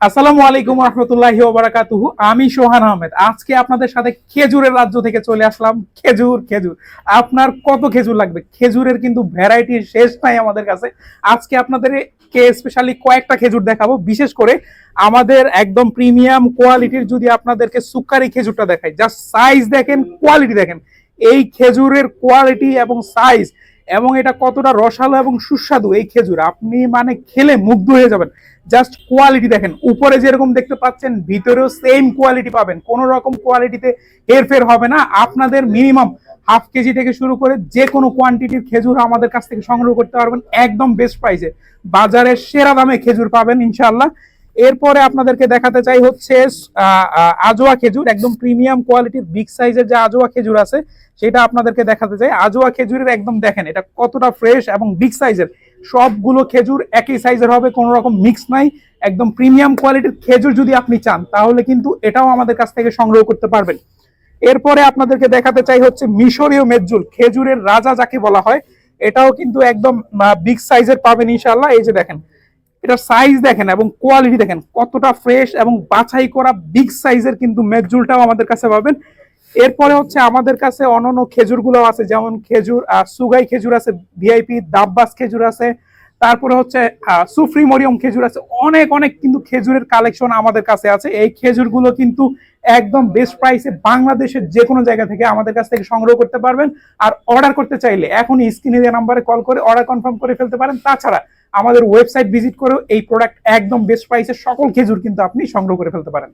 আসসালামু আলাইকুম রহমতুল্লাহি ওবারাকাতুহু আমি সোহান আহমেদ। আজকে আপনাদের সাথে খেজুরের রাজ্য থেকে চলে আসলাম। খেজুর খেজুর। আপনার কত খেজুর লাগবে? খেজুরের কিন্তু ভ্যারাইটি শেষ নাই আমাদের কাছে। আজকে আপনাদের কে স্পেশালি কয়েকটা খেজুর দেখাবো। বিশেষ করে আমাদের একদম প্রিমিয়াম কোয়ালিটির যদি আপনাদেরকে সুকারি খেজুরটা দেখাই। জাস্ট সাইজ দেখেন কোয়ালিটি দেখেন। এই খেজুরের কোয়ালিটি এবং সাইজ এবং এটা কতটা রসালো এবং সুস্বাদু এই খেজুর, আপনি মানে খেলে মুগ্ধ হয়ে যাবেন। জাস্ট কোয়ালিটি দেখেন, উপরে যেরকম দেখতে পাচ্ছেন, ভিতরেও সেম কোয়ালিটি পাবেন। কোনো রকম কোয়ালিটিতে হেরফের হবে না। আপনাদের মিনিমাম হাফ কেজি থেকে শুরু করে যে কোনো কোয়ান্টিটির খেজুর আমাদের কাছ থেকে সংগ্রহ করতে পারবেন একদম বেস্ট প্রাইসে বাজারের সেরা দামে খেজুর পাবেন ইনশাল্লাহ এরপরে আপনাদেরকে দেখাতে চাই হচ্ছে আজোয়া খেজুর, একদম প্রিমিয়াম কোয়ালিটির, বিগ সাইজের যে আজোয়া খেজুর আছে, সেটা আপনাদেরকে দেখাতে চাই। আজোয়া খেজুরের একদম দেখেন, এটা কতটা ফ্রেশ এবং বিগ সাইজের সবগুলো খেজুর একই সাইজের হবে, কোনো রকম মিক্স নাই। একদম প্রিমিয়াম কোয়ালিটির খেজুর যদি আপনি চান, তাহলে কিন্তু এটাও আমাদের কাছ থেকে সংগ্রহ করতে পারবেন। এরপরে আপনাদেরকে দেখাতে চাই হচ্ছে মিশরীয় মেজুল খেজুরের রাজা যাকে বলা হয়, এটাও কিন্তু একদম বিগ সাইজের পাবেন ইনশাল্লাহ এই যে দেখেন এটা সাইজ দেখেন এবং কোয়ালিটি দেখেন, কতটা ফ্রেশ এবং বাছাই করা বিগ সাইজের কিন্তু মেজুলটাও আমাদের কাছে পাবেন। এরপরে হচ্ছে আমাদের কাছে অন্যান্য খেজুরগুলো আছে, যেমন খেজুর সুগাই খেজুর আছে ভিআইপি দাব্বাস খেজুর আছে, তারপরে হচ্ছে সুফ্রি মরিয়ম খেজুর আছে, অনেক অনেক কিন্তু খেজুরের কালেকশন আমাদের কাছে আছে। এই খেজুরগুলো কিন্তু একদম বেস্ট প্রাইসে বাংলাদেশের যে কোনো জায়গা থেকে আমাদের কাছ থেকে সংগ্রহ করতে পারবেন। আর অর্ডার করতে চাইলে এখন স্ক্রিনে দেওয়া নাম্বারে কল করে অর্ডার কনফার্ম করে ফেলতে পারেন। তাছাড়া আমাদের ওয়েবসাইট ভিজিট করেও এই প্রোডাক্ট একদম বেস্ট প্রাইসে সকল খেজুর কিন্তু আপনি সংগ্রহ করে ফেলতে পারেন।